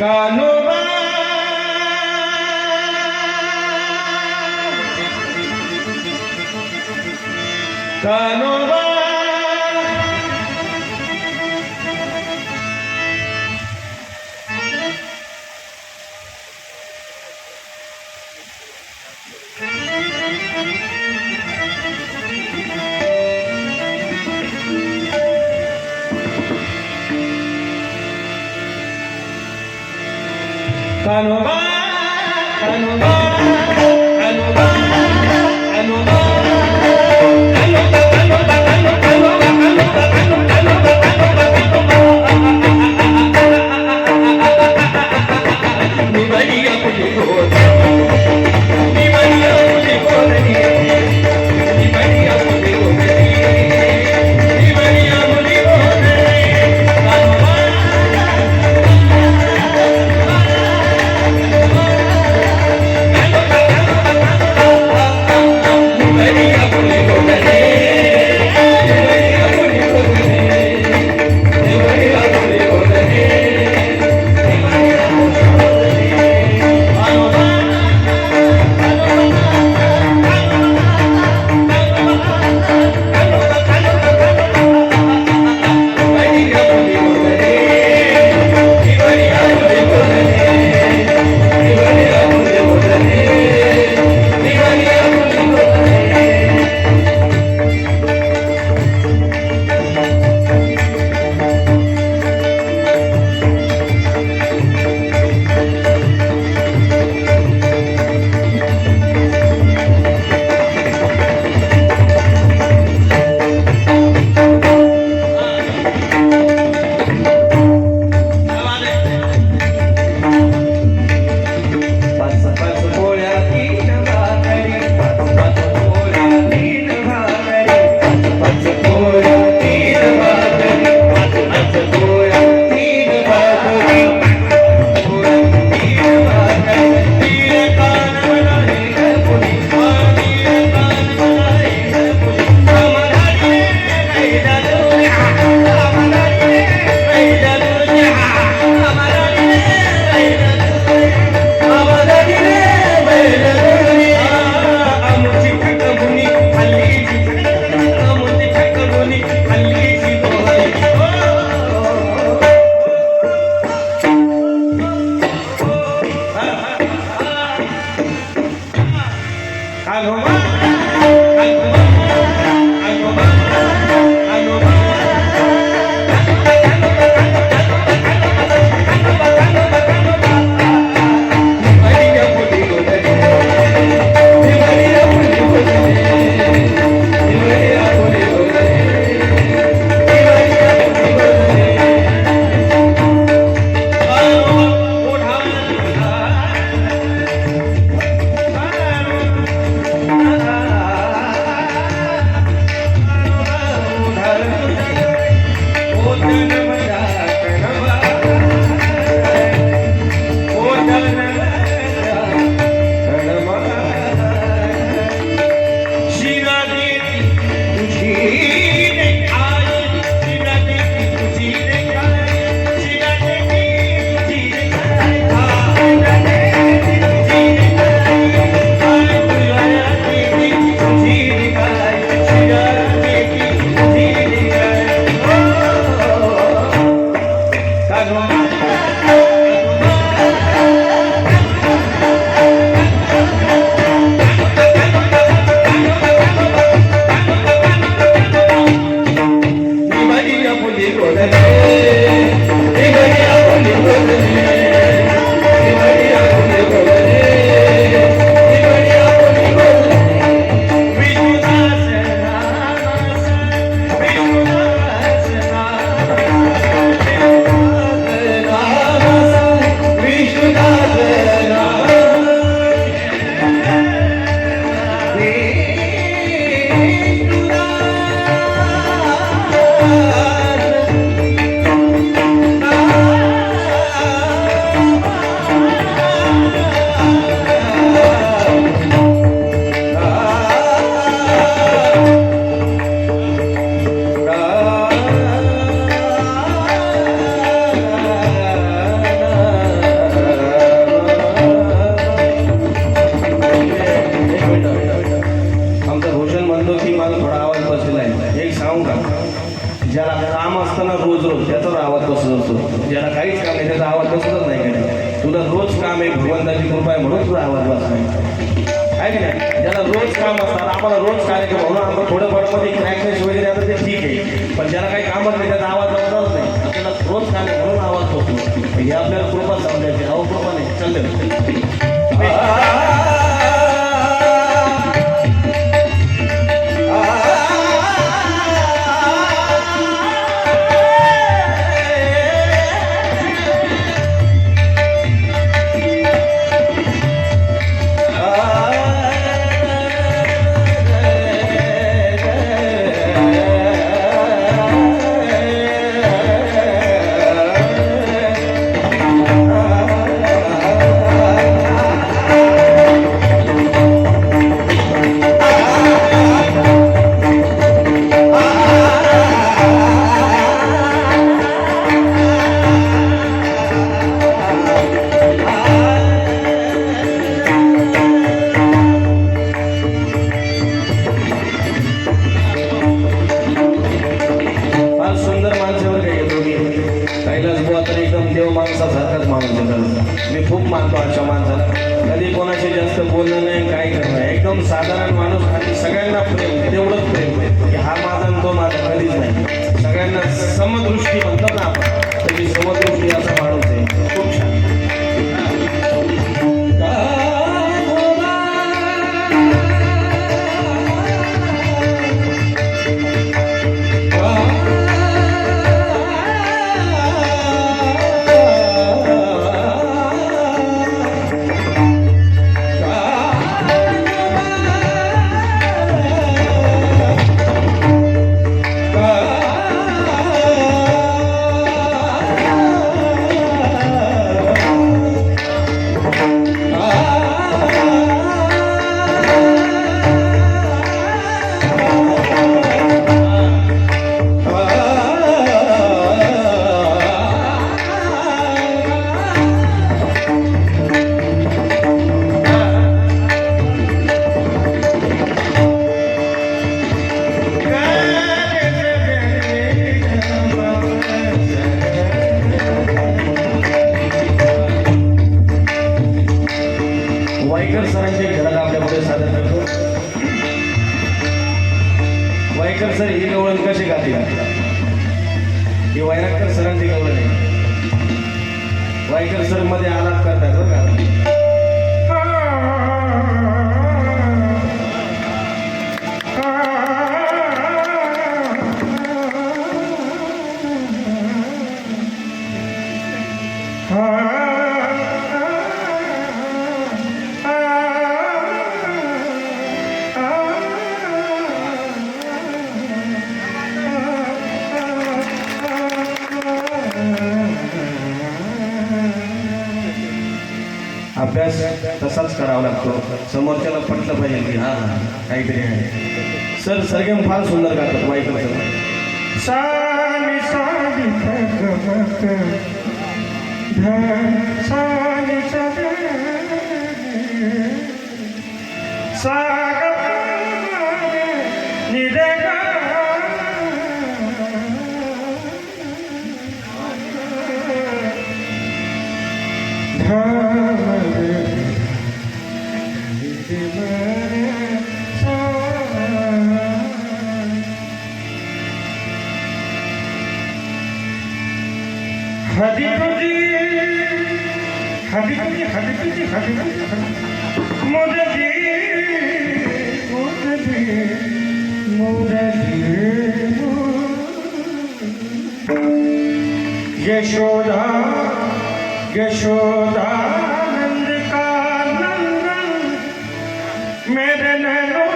কানো কানো Thank you. ভালোবাসা रोज काम असतात. आम्हाला रोज कार्यक्रम म्हणून आपण थोडंफारमध्ये क्रॅकनेस वगैरे आता ते ठीक आहे. पण ज्याला काही कामच नाही त्याचा आवाज बसतच नाही आपल्याला रोज काम म्हणून आवाज होतो. हे आपल्याला कृपा समजायची अहो कृपा नाही. चाललं वायकर सर ही गवळण कशी गाते ही वैरागकर सरांची गवळण आहे. वाईकर सरमध्ये आलाप करतात बरं का? अभ्यास तसाच करावा लागतो. समोरच्याला पटलं पाहिजे की हा हा काहीतरी आहे. सर सरगम फार सुंदर गातात वाईट सर सानी हदी तुझी हदी तुझी हदी तुझी यशोदा यशोदा नंद का नंदन मेरे नैनो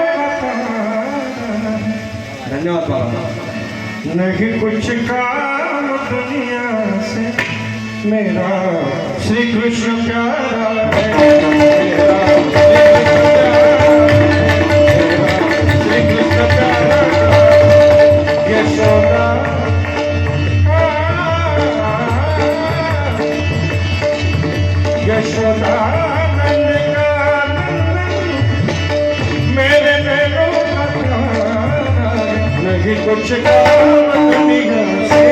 धन्यवाद नहीं कुछ काम दुनिया से मेरा। श्री कृष्ण प्यारा। है मेरा श्री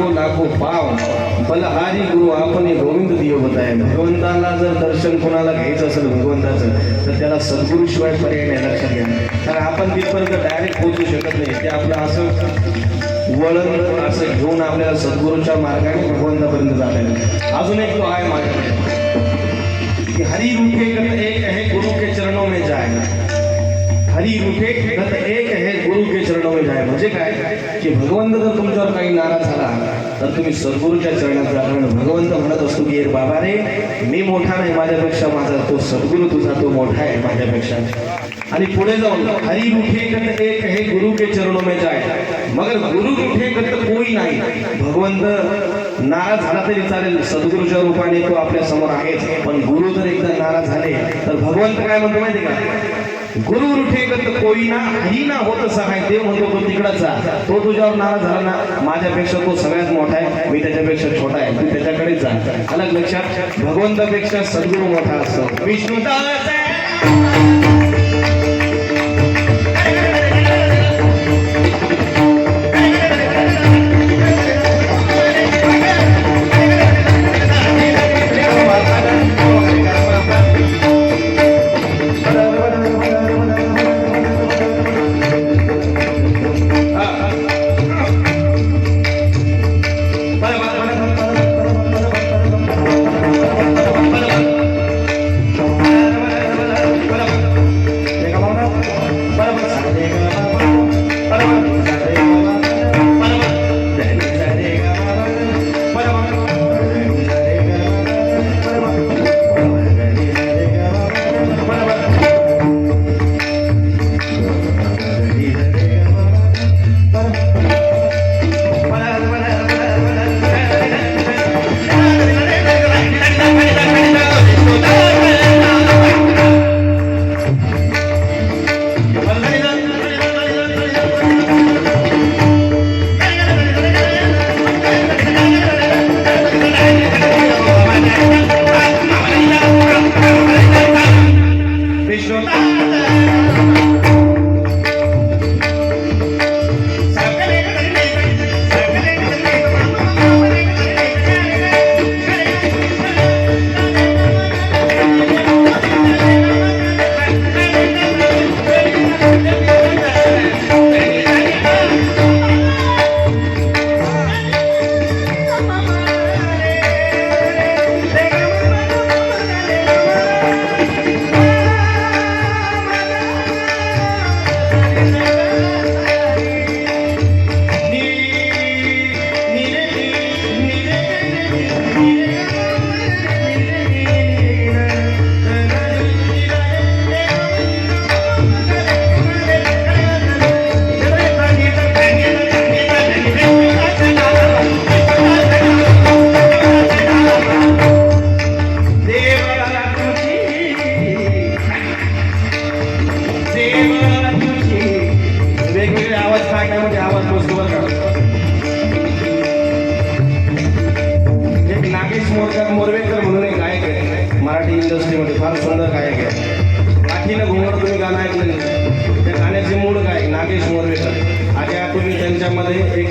लाखो लाखो पाव. बलहारी गुरु आपण गोविंद दियो बताय भगवंताला जर दर्शन कोणाला घ्यायचं असेल भगवंताचं तर त्याला सद्गुरूशिवाय पर्याय नाही लक्षात घ्या. कारण आपण तिथपर्यंत डायरेक्ट पोहोचू शकत नाही. ते आपलं असं वळण असं घेऊन आपल्याला सद्गुरूच्या मार्गाने भगवंतापर्यंत जाता अजून एक तो आहे मार्ग. कि हरी रूपे एक है गुरु के चरणों में जाएगा हरी उठे गत एक हे गुरु के चरणों में म्हणजे काय? की भगवंत जर तुमच्यावर काही नाराज झाला तर तुम्ही सद्गुरूच्या चरणात जा. कारण भगवंत म्हणत असतो की बाबा रे मी मोठा नाही माझ्यापेक्षा माझा तो सद्गुरू तुझा तो मोठा आहे माझ्यापेक्षा. आणि पुढे जाऊन हरी उठे गत एक हे गुरु के चरणों में जाय. मगर गुरु उठे गत कोई नाही. भगवंत नाराज झाला तरी चालेल सद्गुरूच्या रूपाने तो आपल्यासमोर आहेच. पण गुरु जर एकदा नाराज झाले तर भगवंत काय म्हणतो माहिती का? गुरु रुठे कोई ना ही ना होत सहाय ते म्हणतो तो तिकडचा तो तुझ्यावर नाराज झाला ना माझ्यापेक्षा तो सगळ्यात मोठा आहे मी त्याच्यापेक्षा छोटा आहे तू त्याच्याकडेच जा. अलग लक्षात भगवंतापेक्षा सद्गुरू मोठा असतो. विष्णुदास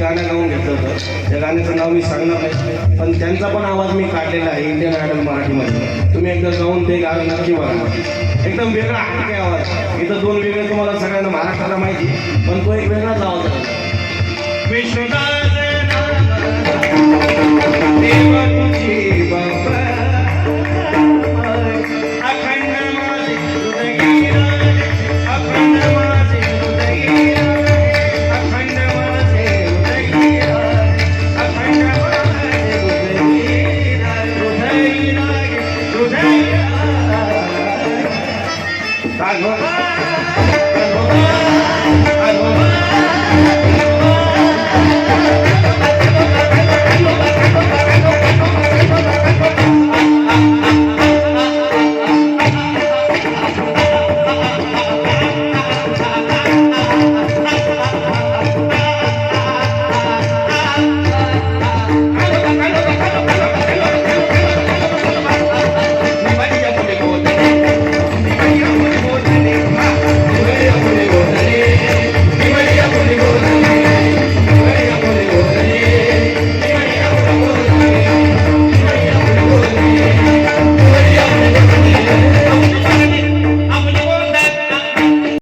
गाणं गाऊन घेतलं होतं. त्या गाण्याचं नाव मी सांगणार नाही. पण त्यांचा पण आवाज मी काढलेला आहे इंडियन आयडल मराठीमध्ये. तुम्ही एकदा गाऊन ते गाणं नक्की बघा एकदम वेगळा हटके आवाज. इथं दोन वेगळे तुम्हाला सगळ्यांना महाराष्ट्राला माहिती. पण तो एक वेगळाच आवाज आहे. विश्वनाथ